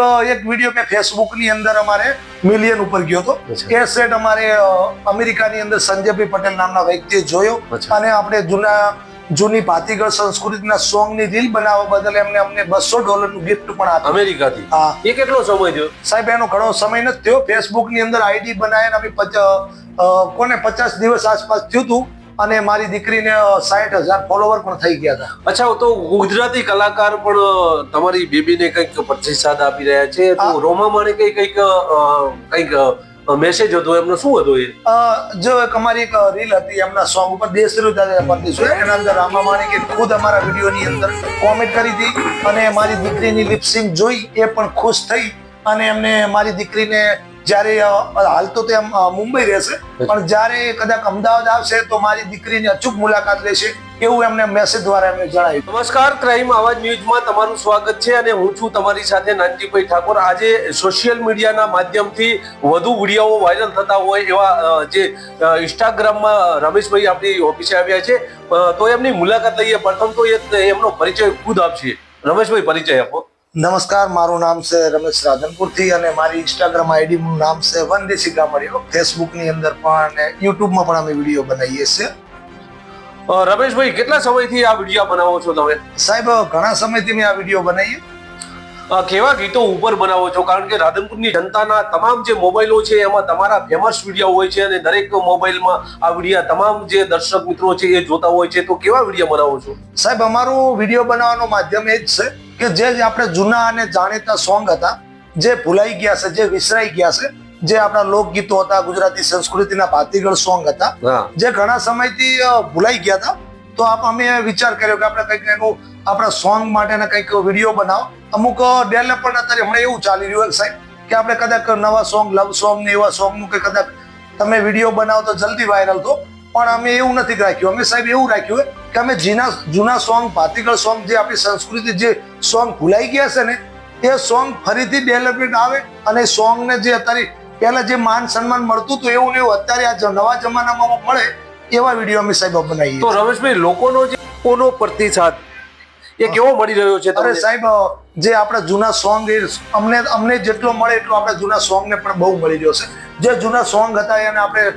એક વીડિયો મેં ફેસબુકની અંદર અમારે મિલિયન ઉપર ગયો હતો. એ સેટ અમારે અમેરિકાની અંદર સંજયભાઈ પટેલ નામના વ્યક્તિએ જોયો. અને આપણે જૂના જૂની ભાતીગળ સંસ્કૃતિના સોંગની રીલ બનાવવા બદલ એમને અમને બસો ડોલરનું ગિફ્ટ પણ આપ્યું. અમેરિકાથી? હા. એ કેટલો સમય થયો? સાહેબ એનો ઘણો સમય નથી થયો. ફેસબુકની અંદર આઈડી બનાવીને અમે કોને પચાસ દિવસ આસપાસ થયું હતું. અને મારી દીકરીને સાઠ હજાર ફોલોવર પણ થઈ ગયા હતા. અચ્છા તો ગુજરાતી કલાકાર પણ તમારી બેબીને કંઈક પ્રતિસાદ આપી રહ્યા છે. તો રોમા માણે કંઈ કંઈક કંઈક મેસેજ હતો? એમનો શું હતો એ? જો એક અમારી એક રીલ હતી એમના સોંગ ઉપર દેશ પરદેશ એના અંદર રામા માણેકે ખુદ અમારા વિડીયોની અંદર કોમેન્ટ કરી હતી અને મારી દીકરીની લિપસિંગ જોઈ એ પણ ખુશ થઈ અને એમને મારી દીકરીને જ્યારે હાલ તો તે મુંબઈ રહેશે. પણ જ્યારે કદાચ અમદાવાદ આવશે તો મારી દીકરીની અચૂક મુલાકાત લેશે એવું એમને મેસેજ દ્વારા એમને જણાવ્યું. નમસ્કાર ક્રાઇમ આવાજ ન્યૂઝમાં તમારું સ્વાગત છે અને હું છું તમારી સાથે નાનજીભાઈ ઠાકોર. આજે સોશિયલ મીડિયાના માધ્યમથી વધુ વીડિયો વાયરલ થતા હોય એવા જે ઇન્સ્ટાગ્રામમાં રમેશભાઈ આપણી ઓફિસે આવ્યા છે. તો એમની મુલાકાત લઈએ. પ્રથમ તો એક એમનો પરિચય ખુદ આપશે. રમેશભાઈ પરિચય આપો. નમસ્કાર મારું નામ છે રમેશ રાધનપુરથી અને મારી ઇન્સ્ટાગ્રામ આઈડીનું નામ છે વનદેશી ગામડીઓ ફેસબુકની અંદર પણ અને યુટ્યુબમાં પણ અમે વીડિયો બનાવીએ છીએ. રમેશભાઈ કેટલા સમયથી આ વીડિયો બનાવો છો તમે? સાહેબ ઘણા સમયથી મેં આ વીડિયો બનાવીએ. કેવા ગીતો ઉપર બનાવો છો? કારણ કે રાધનપુરની જનતાના તમામ જે મોબાઈલો છે એમાં તમારા ફેમસ વીડિયો હોય છે અને દરેક મોબાઈલમાં આ વિડીયા તમામ જે દર્શક મિત્રો છે એ જોતા હોય છે. તો કેવા વીડિયો બનાવો છો? સાહેબ અમારું વીડિયો બનાવવાનું માધ્યમ એ જ છે કે જે આપણે જૂના અને જાણીતા સોંગ હતા જે ભૂલાઈ ગયા છે જે વિસરાઈ ગયા છે જે આપણા લોકગીતો હતા ગુજરાતી સંસ્કૃતિના ભાતીગળ સોંગ હતા જે ઘણા સમયથી ભૂલાઈ ગયા હતા. તો આપ અમે વિચાર કર્યો કે આપણે કંઈક એનું આપણા સોંગ માટેના કંઈક વીડિયો બનાવો. અમુક ડેવલપર અત્યારે હમણાં એવું ચાલી રહ્યું સાહેબ, કે આપણે કદાચ નવા સોંગ લવ સોંગ ને એવા સોંગનું કે કદાચ તમે વીડિયો બનાવો તો જલ્દી વાયરલ થો. પણ અમે એવું નથી રાખ્યું. અમે સાહેબ એવું રાખ્યું કે અમે જૂના જૂના સોંગ ભાતીગળ સોંગ જે આપણી સંસ્કૃતિ જે સોંગ ભૂલાઈ ગયા છે ને, એ સોંગ ફરીથી ડેવલપમેન્ટ આવે અને સોંગને જે અત્યારે પહેલાં જે માન સન્માન મળતું હતું એવું ને એવું અત્યારે આ નવા જમાનામાં મળે એવા વીડિયો અમે સાહેબ બનાવીએ તો રમેશભાઈ લોકોનો જે કોનો પ્રતિસાદ એ કેવો મળી રહ્યો છે અરે સાહેબ જે આપણા જૂના સોંગ અમને અમને જેટલો મળે એટલો આપણા જૂના સોંગને પણ બહુ મળી રહ્યો છે. જે જૂના સોંગ હતા એને આપણે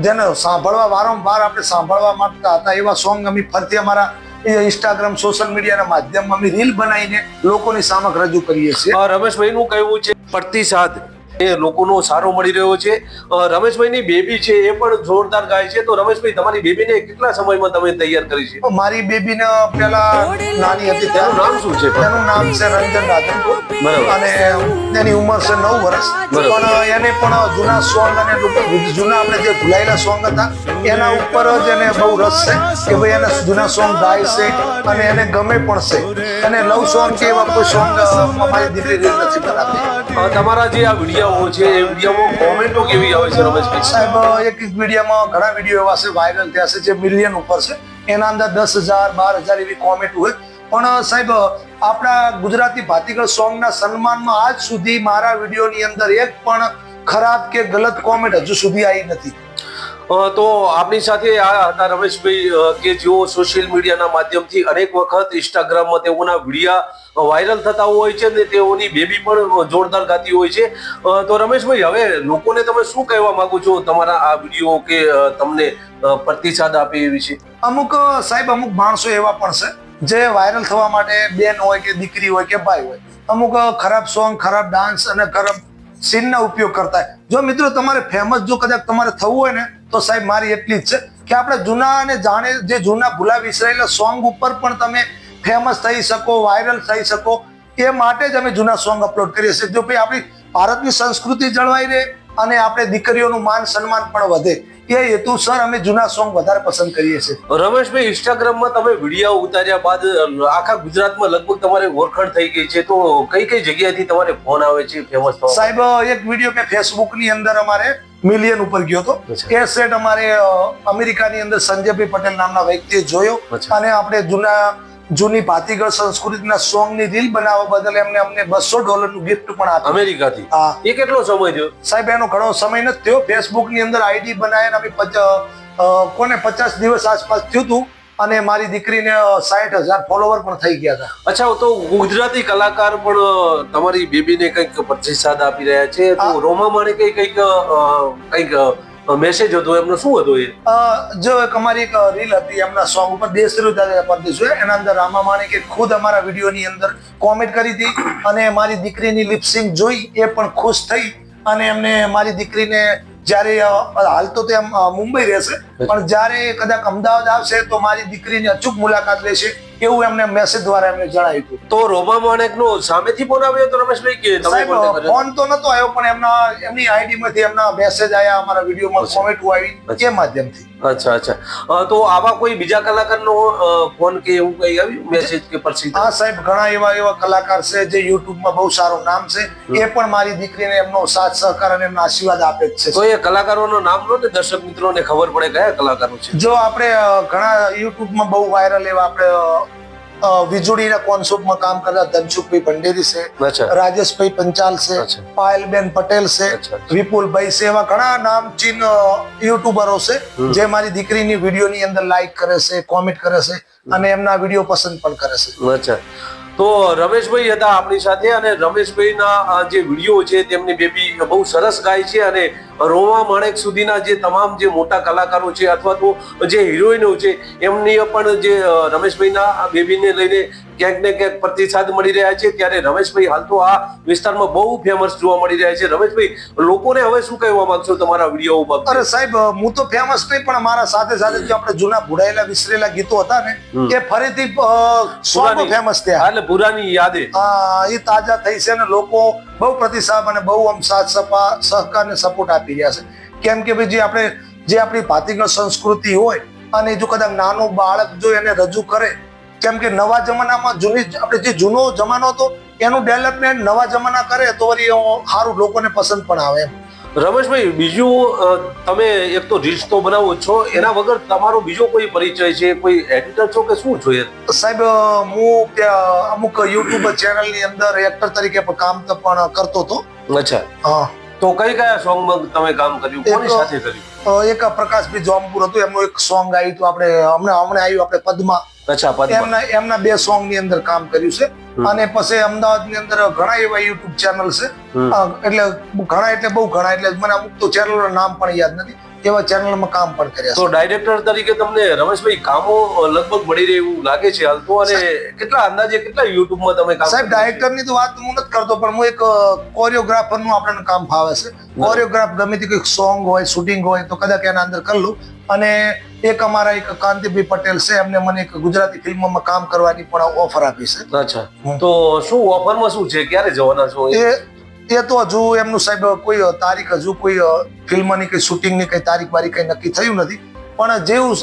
જેને સાંભળવા વારંવાર આપણે સાંભળવા માંગતા હતા એવા સોંગ અમે ફરતી અમારા ઇન્સ્ટાગ્રામ સોશિયલ મીડિયાના માધ્યમમાં અમે રીલ બનાવીને લોકોની સામક રજૂ કરીએ છીએ. રમેશભાઈનું કહેવું છે પ્રતિસાદ એ લોકોનો સારો મળી રહ્યો છે. રમેશભાઈની બેબી છે એ પણ જોરદાર ગાય છે. તો રમેશભાઈ તમારી બેબીને કેટલા સમયમાં તમે તૈયાર કરી છે? મારી બેબીને પેલા નાની હતી તેનું નામ શું છે? તેનું નામ છે રંજન રાધનપુર અને તેની ઉંમર છે નવ વર્ષ. પણ એને પણ જૂના સોંગ અને જૂના આપણે જે ભૂલાયેલા સોંગ હતા એના ઉપર જ એને બહુ રસ છે કે ભાઈ એને જૂના સોંગ ગાય છે અને એને ગમે પણ છે. અને લવ સોંગ કે એવા કોઈ સોંગ મારી દીકરી નથી બનાવતી. તમારા જે આ વીડિયો છે એ વિડીયોમાં કોમેન્ટો કેવી આવે છે રમેશભાઈ? સાહેબ એક વિડીયોમાં ઘણા વીડિયો એવા છે વાયરલ થયા છે જે મિલિયન ઉપર છે. એના અંદર દસ હજાર બાર હજાર એવી કોમેન્ટ હોય. પણ સાહેબ આપણા ગુજરાતી ભાતીગળ સોંગના સન્માનમાં આજ સુધી મારા વિડીયોની અંદર એક પણ ખરાબ કે ગલત કોમેન્ટ હજુ સુધી આવી નથી. તો આપણી સાથે આ હતા રમેશભાઈ કે જેઓ સોશિયલ મીડિયાના માધ્યમથી અનેક વખત ઇન્સ્ટાગ્રામમાં તેઓના વિડીયા વાયરલ થતા હોય છે અને તેઓની બેબી પણ જોરદાર ગાતી હોય છે. તો રમેશભાઈ, હવે લોકોને તમે શું કહેવા માંગો છો? તમારા આ વીડિયો કે તમને પ્રતિસાદ આપે એ વિશે અમુક સાહેબ, અમુક માણસો એવા પણ છે, જે વાયરલ થવા માટે બેન હોય કે દીકરી હોય કે ભાઈ હોય. અમુક ખરાબ સોંગ, ખરાબ ડાન્સ અને ખરાબ સીનના ઉપયોગ કરતા હોય. જો મિત્રો, તમારે ફેમસ જો કદાચ તમારે થવું હોય ને, તો સાહેબ, મારી એટલી જ છે કે આપણે જૂના અને જાણે જે જૂના ભૂલા વિસરાયેલા સોંગ ઉપર પણ તમે ફેમસ થઈ શકો વાયરલ થઈ શકો એ માટે જ અમે જૂના સોંગ અપલોડ કરીએ છીએ. જો ભાઈ આપણી ભારતની સંસ્કૃતિ જળવાઈ રહે અને આપણે દીકરીઓનું માન સન્માન પણ વધે એ હેતુસર અમે જૂના સોંગ વધારે પસંદ કરીએ છીએ. રમેશભાઈ ઇન્સ્ટાગ્રામમાં તમે વીડિયો ઉતાર્યા બાદ આખા ગુજરાતમાં લગભગ તમારે ઓળખાણ થઈ ગઈ છે. તો કઈ કઈ જગ્યાએથી તમારે ફોન આવે છે ફેમસ સાહેબ એક વીડિયો મેં ફેસબુકની અંદર અમારે મિલિયન ઉપર ગયો હતો. એ સેટ અમારે અમેરિકાની અંદર સંજયભાઈ પટેલ નામના વ્યક્તિએ જોયો અને આપણે જૂના જૂની ભાતીગળ સંસ્કૃતિના સોંગની રીલ બનાવવા બદલ એમને અમને બસો ડોલરનું ગિફ્ટ પણ આપ્યું. અમેરિકાથી? હા. એ કેટલો સમય થયો? સાહેબ એનો ઘણો સમય નથી થયો. ફેસબુકની અંદર આઈડી બનાવીને અમે કોને પચાસ દિવસ આસપાસ થયું હતું અને મારી દીકરીને સાઠ હજાર ફોલોવર પણ થઈ ગયા હતા. અચ્છા તો ગુજરાતી કલાકાર પણ તમારી બેબીને કંઈક પ્રતિસાદ આપી રહ્યા છે? તો. રોમા માણે કંઈક કંઈક કંઈક મેસેજ હતો એમનો શું હતો એ? જો એક અમારી એક રીલ હતી એમના સોંગ ઉપર દેશ પરદેશો એના અંદર રામા માણેકે ખુદ અમારા વિડીયોની અંદર કોમેન્ટ કરી હતી અને મારી દીકરીની લિપસિંગ જોઈ એ પણ ખુશ થઈ અને એમને મારી દીકરીને જ્યારે હાલ તો તે મુંબઈ રહેશે પણ જ્યારે કદાચ અમદાવાદ આવશે તો મારી દીકરીની અચૂક મુલાકાત લેશે. એવું એમને મેસેજ દ્વારા એમને જણાવ્યું હતું. તો રોમા માણેકનો સામેથી ફોન આવ્યો તો રમેશભાઈ કે તમે? ફોન તો નતો આવ્યો પણ એમના એમની આઈડી માંથી એમના મેસેજ આવ્યા અમારા વિડીયોમાં. કોમેન્ટ આવી એ માધ્યમથી? અચ્છા અચ્છા. તો આવા કોઈ બીજા કલાકારનો ફોન કે એવું કઈ આવ્યું? મેસેજ કે પ્રસિદ્ધ? હા સાહેબ ઘણા એવા એવા કલાકાર છે જે યુટ્યુબમાં બહુ સારું નામ છે. એ પણ મારી દીકરીને એમનો સાથ સહકાર અને એમનો આશીર્વાદ આપે જ તો એ કલાકારોનો નામ લો ને દર્શક મિત્રોને ખબર પડે કયા કલાકારો છે. જો આપણે ઘણા યુટ્યુબમાં બહુ વાયરલ એવા આપણે વીજળીના કોન્સેપ્ટમાં કામ કરતા ધનસુખભાઈ ભંડેરી છે રાજેશભાઈ પંચાલ છે પાયલબેન પટેલ છે. વિપુલભાઈ છે એવા ઘણા નામચીન યુટ્યુબરો છે જે મારી દીકરીની વિડીયોની અંદર લાઈક કરે છે કોમેન્ટ કરે છે અને એમના વીડિયો પસંદ પણ કરે છે. અચ્છા. તો રમેશભાઈ હતા આપણી સાથે અને રમેશભાઈના જે વીડિયો છે તેમની બેબી બહુ સરસ ગાય છે અને રોમા માણેક સુધીના જે તમામ જે મોટા કલાકારો છે અથવા તો જે હિરોઈનો છે, એમની પણ જે રમેશભાઈના બેબીને લઈને ક્યાંક ને ક્યાંક પ્રતિસાદ મળી રહ્યા છે. ત્યારે રમેશભાઈ હાલ તો આ વિસ્તારમાં બહુ ફેમસ જોવા મળી રહ્યા છે. રમેશભાઈ લોકોને હવે શું કહેવા માંગશો તમારા વીડિયો અરે સાહેબ હું તો ફેમસ નહીં પણ મારા સાથે સાથે જે આપણે જૂના ભૂડાયેલા વિસરેલા ગીતો હતા ને એ ફરીથી સોંગ ફેમસ થયા. એટલે ભૂરાની યાદે. એ તાજા થઈ છે અને લોકો બહુ પ્રતિસાદ અને બહુ આમ સાથ સપા સહકાર ને સપોર્ટ આપી રહ્યા છે. કેમ કે ભાઈ જે આપણે જે આપણી ભાતીગળ સંસ્કૃતિ હોય અને જો કદાચ નાનું બાળક જો એને રજૂ કરે કેમ કે નવા જમાનામાં જૂની આપણે જે જૂનો જમાનો હતો એનું ડેવલપમેન્ટ નવા જમાના કરે તો વળી સારું લોકોને પસંદ પણ આવે રમેશભાઈ બીજું તમે એક તો રીલ્સ તો બનાવો છો એના વગર તમારો બીજો કોઈ પરિચય છે? કોઈ એડિટર છો કે શું જોઈએ? સાહેબ હું ત્યાં અમુક યુટ્યુબ ચેનલની અંદર એક્ટર તરીકે કામ પણ કરતો હતો. અચ્છા. હા. તો કઈ કયા સોંગમાં તમે કામ કર્યું? કોની સાથે કર્યું? એક પ્રકાશભાઈ જોમપુર હતું. એમનું એક સોંગ આવ્યું હતું. આપણે હમણાં હમણાં આવ્યું આપણે પદ્મા. અચ્છા પદ્મા. એમના એમના બે સોંગની અંદર કામ કર્યું છે. અને પછી અમદાવાદની અંદર ઘણા એવા યુટ્યુબ ચેનલ છે. એટલે ઘણા એટલે બહુ ઘણા એટલે મને અમુક તો ચેનલ નામ પણ યાદ નથી. એવા ચેનલમાં કામ પણ કર્યા તો ડાયરેક્ટર તરીકે તમને રમેશભાઈ કામો લગભગ મળી રહે એવું લાગે છે હાલ તો? અને કેટલા અંદાજે કેટલા યુટ્યુબમાં તમે કામ સાહેબ કર્યું છે? ડાયરેક્ટરની તો વાત હું નથી કરતો પણ હું એક કોરિયોગ્રાફરનું આપણને કામ ફાવે છે. કોરિયોગ્રાફ ગમે તે કંઈક સોંગ હોય શૂટિંગ હોય તો કદાચ એના અંદર કરી લઉં. અને એક અમારા એક કાંતિભાઈ પટેલ છે એમને મને એક ગુજરાતી ફિલ્મમાં કામ કરવાની પણ ઓફર આપી છે. અચ્છા. તો શું ઓફરમાં શું છે? ક્યારે જવાના છો? એ એ તો હજુ એમનું સાહેબ કોઈ તારીખ હજુ કોઈ ફિલ્મની કંઈ શૂટિંગની કંઈ તારીખ બારીખ કંઈ નક્કી થયું નથી. પણ જેવું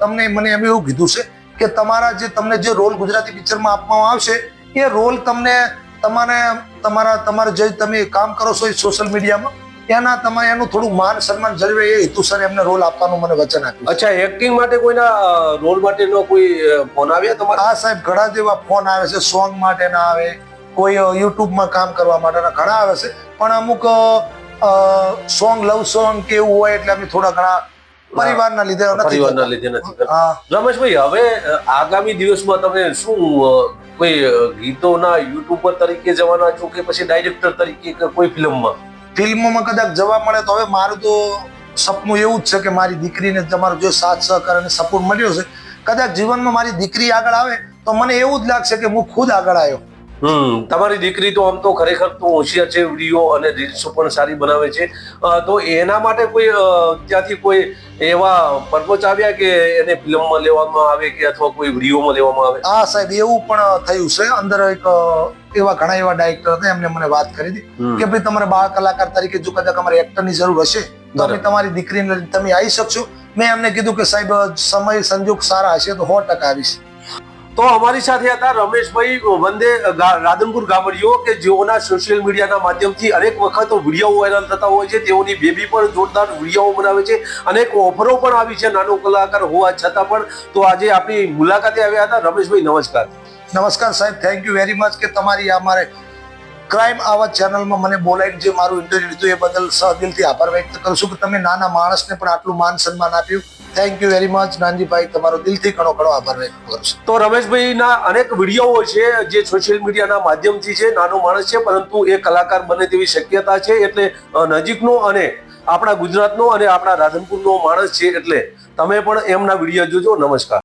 તમને મને એમ એવું કીધું છે કે તમારા જે તમને જે રોલ ગુજરાતી પિક્ચરમાં આપવામાં આવશે એ રોલ તમને તમારે તમારા તમારે જે તમે કામ કરો છો એ સોશિયલ મીડિયામાં એના તમારે એનું થોડું માન સન્માન જરૂરી એ હેતુસર એમને રોલ આપવાનું મને વચન આપ્યું અચ્છા એક્ટિંગ માટે કોઈના રોલ માટેનો કોઈ ફોન આવ્યા તમારા? આ સાહેબ ઘણા જેવા ફોન આવે છે સોંગ માટેના આવે કોઈ યુટ્યુબમાં કામ કરવા માટેના ઘણા આવે છે પણ અમુક સોંગ લવ સોંગ કે એવું હોય એટલે અમે થોડા ઘણા પરિવારના લીધે પરિવારના લીધે નથી રમેશભાઈ હવે આગામી દિવસમાં તમે શું કોઈ ગીતોના યુટ્યુબર તરીકે જવાના છો કે પછી ડાયરેક્ટર તરીકે કે કોઈ ફિલ્મમાં? ફિલ્મોમાં કદાચ જવા મળે તો હવે મારું તો સપનું એવું જ છે કે મારી દીકરીને તમારો જો સાથ સહકાર અને સપોર્ટ મળ્યો છે. કદાચ જીવનમાં મારી દીકરી આગળ આવે તો મને એવું જ લાગશે કે હું ખુદ આગળ આવ્યો. હમ. તમારી દીકરી તો આમ તો ખરેખર તો હોશિયાર છે વીડિયો અને રીલ્સો પણ સારી બનાવે છે. તો એના માટે કોઈ ત્યાંથી કોઈ એવા પર્પોચ આવ્યા કે એને ફિલ્મમાં લેવામાં આવે કે અથવા કોઈ વિડીયોમાં લેવામાં આવે? હા સાહેબ એવું પણ થયું છે. અંદર એક એવા ઘણા એવા ડાયરેક્ટર હતા એમને મને વાત કરી હતી કે ભાઈ તમારે બાળ કલાકાર તરીકે જો કદાચ અમારે એક્ટરની જરૂર હશે તો અમે તમારી દીકરીને તમે આવી શકશો. મેં એમને કીધું કે સાહેબ સમય સંજોગ સારા હશે તો સો ટકા આવીશ. તો અમારી સાથે હતા રમેશભાઈ વંદે રાધનપુર ગામડીઓ કે જેઓના સોશિયલ મીડિયાના માધ્યમથી અનેક વખત વીડિયો વાયરલ થતા હોય છે, તેઓની બેબી પણ જોરદાર વીડિયો બનાવે છે, અનેક ઓફરો પણ આવી છે નાનો કલાકાર હોવા છતાં પણ તો આજે આપણી મુલાકાતે આવ્યા હતા. રમેશભાઈ, નમસ્કાર. નમસ્કાર સાહેબ થેન્ક યુ વેરી મચ કે તમારી અમારે મારે ક્રાઇમ આવા ચેનલમાં મને બોલાવીને જે મારું ઇન્ટરવ્યુ લીધું એ બદલ સહદિલથી આભાર વ્યક્ત કરું છું. કે તમે નાના માણસને પણ આટલું માન સન્માન આપ્યું. Thank you very much Nanjibhai તમારો દિલથી ઘણો ઘણો આભાર વ્યક્ત કરું છું. તો રમેશભાઈના અનેક વિડીયોઓ છે, જે સોશિયલ મીડિયાના માધ્યમથી છે, નાનો માણસ છે, પરંતુ એ કલાકાર બને તેવી શક્યતા છે, એટલે નજીકનો અને આપણા ગુજરાતનો અને આપણા રાધનપુરનો માણસ છે, એટલે તમે પણ એમના વીડિયો જોજો. નમસ્કાર.